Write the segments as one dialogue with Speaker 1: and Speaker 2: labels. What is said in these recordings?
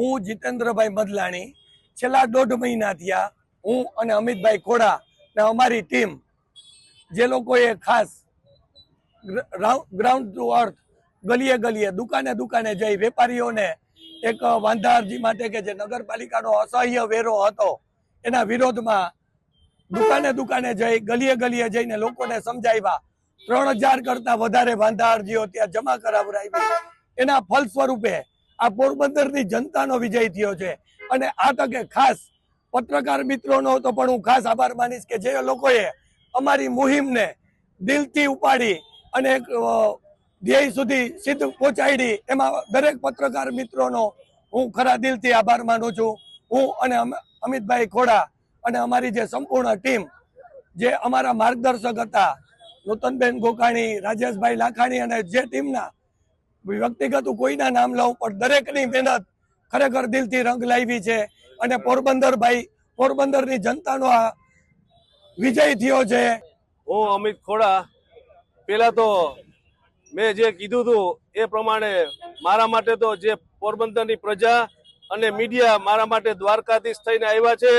Speaker 1: હું જીતેન્દ્રભાઈ મદલાણી, છેલ્લા દોઢ મહિના થયા હું અને અમિતભાઈ ખોડા ને અમારી ટીમ, જે લોકોએ ખાસ ગ્રાઉન્ડ ટુ અર્થ ગલીએ ગલીએ, દુકાને દુકાને જઈ વેપારીઓને એક વાંધા અરજી માટે કે જે નગરપાલિકાનો અસહ્ય વેરો હતો, એના વિરોધમાં દુકાને દુકાને જઈ, ગલીએ ગલીએ જઈને લોકોને સમજાવ્યા. ત્રણ હજાર કરતા વધારે વાંધા અરજીઓ ત્યાં જમા કરાવરાવી એના ફલ સ્વરૂપે આ પોરબંદરની જનતાનો વિજય થયો છે. અને આ તકે ખાસ પત્રકાર મિત્રોનો તો પણ હું ખાસ આભાર માનીશ કે જે લોકોએ અમારી મુહિમને દિલથી ઉપાડી અને ધ્યેય સુધી સિદ્ધ પહોંચાડી, એમાં દરેક પત્રકાર મિત્રોનો હું ખરા દિલથી આભાર માનું છું. હું અને અમિતભાઈ ખોડા અને અમારી જે સંપૂર્ણ ટીમ, જે અમારા માર્ગદર્શક હતા, નૂતનબેન ગોકાણી, રાજેશભાઈ લાખાણી અને જે ટીમના વ્યક્તિગત કોઈના નામ લઉં, પણ દરેકની મહેનત ખરેખર દિલથી રંગ લાવી છે. અને પોરબંદરભાઈ, પોરબંદરની જનતાનો આ વિજય થયો છે.
Speaker 2: હું અમિત ખોડા. પેલા તો મેં જે કીધું હતું એ પ્રમાણે મારા માટે તો જે પોરબંદરની પ્રજા અને મીડિયા મારા માટે દ્વારકાધીશ થઈને આવ્યા છે,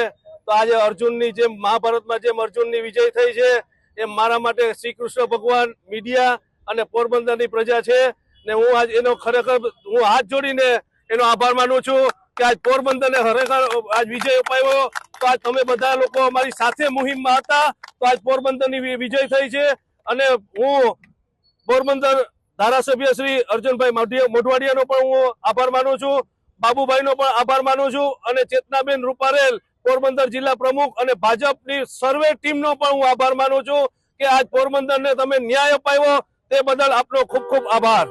Speaker 2: તો આજે અર્જુનની જેમ મહાભારતમાં જેમ અર્જુનની વિજય થઈ છે, એમ મારા માટે શ્રી કૃષ્ણ ભગવાન મીડિયા અને પોરબંદરની પ્રજા છે. ને હું આજ એનો ખરેખર હું હાથ જોડીને એનો આભાર માનું છું કે આજ પોરબંદરને ખરેખર આજ વિજય અપાયો. તો આજ તમે બધા લોકો અમારી સાથે મુહિમમાં હતા. તો આજ પોરબંદરની વિજય થઈ છે. અને હું પોરબંદર ધારાસભ્ય શ્રી અર્જુનભાઈ મોઢવાડિયાનો પણ હું આભાર માનું છું. બાબુભાઈનો પણ આભાર માનું છું. અને ચેતનાબેન રૂપારેલ, પોરબંદર જિલ્લા પ્રમુખ અને ભાજપની સર્વે ટીમનો પણ હું આભાર માનું છું કે આજ પોરબંદરને તમે ન્યાય અપાયો. તે બદલ આપનો ખૂબ ખૂબ આભાર.